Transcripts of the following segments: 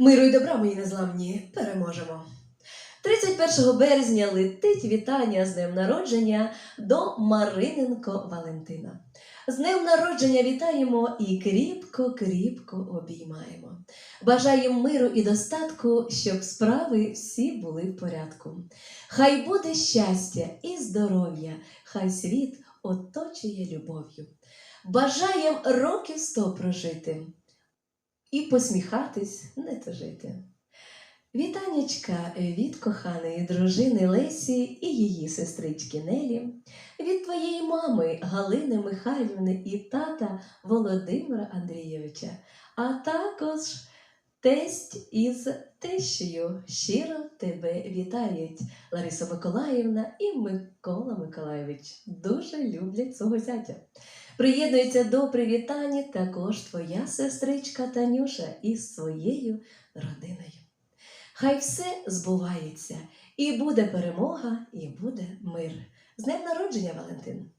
Миру і добра, мої незламні, переможемо. 31 березня летить вітання з днем народження до Мариненко Валентина. З днем народження вітаємо і кріпко-кріпко обіймаємо. Бажаємо миру і достатку, щоб справи всі були в порядку. Хай буде щастя і здоров'я, хай світ оточує любов'ю. Бажаєм років сто прожити і посміхатись, не тужити. Вітанечка від коханої дружини Лесі і її сестрички Нелі, від твоєї мами Галини Михайлівни і тата Володимира Андрійовича, а також тесть із тещею щиро тебе вітають Лариса Миколаївна і Микола Миколайович. Дуже люблять свого зятя. Приєднується до привітання також твоя сестричка Танюша із своєю родиною. Хай все збувається, і буде перемога, і буде мир. З днем народження, Валентин!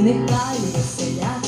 І нехай веселяться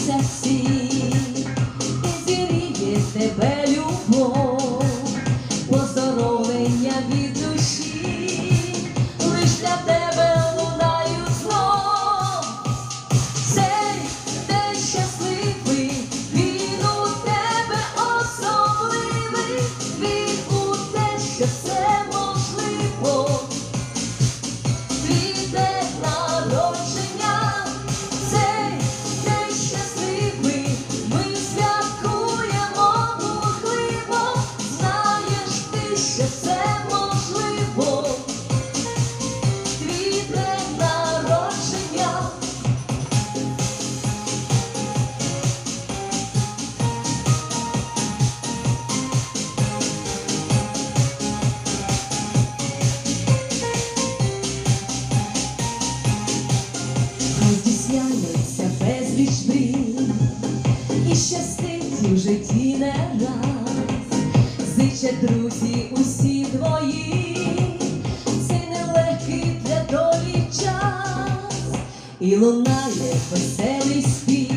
лунає веселий спів,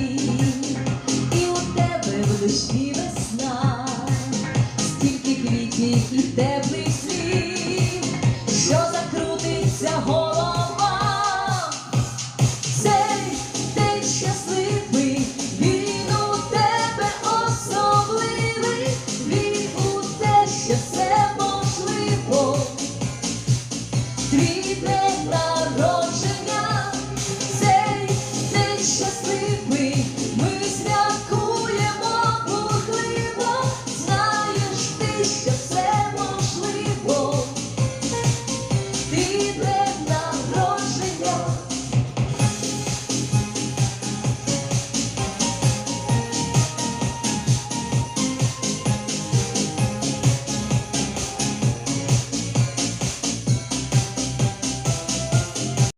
і у тебе в душі весна, стільки квітів і теплих слів.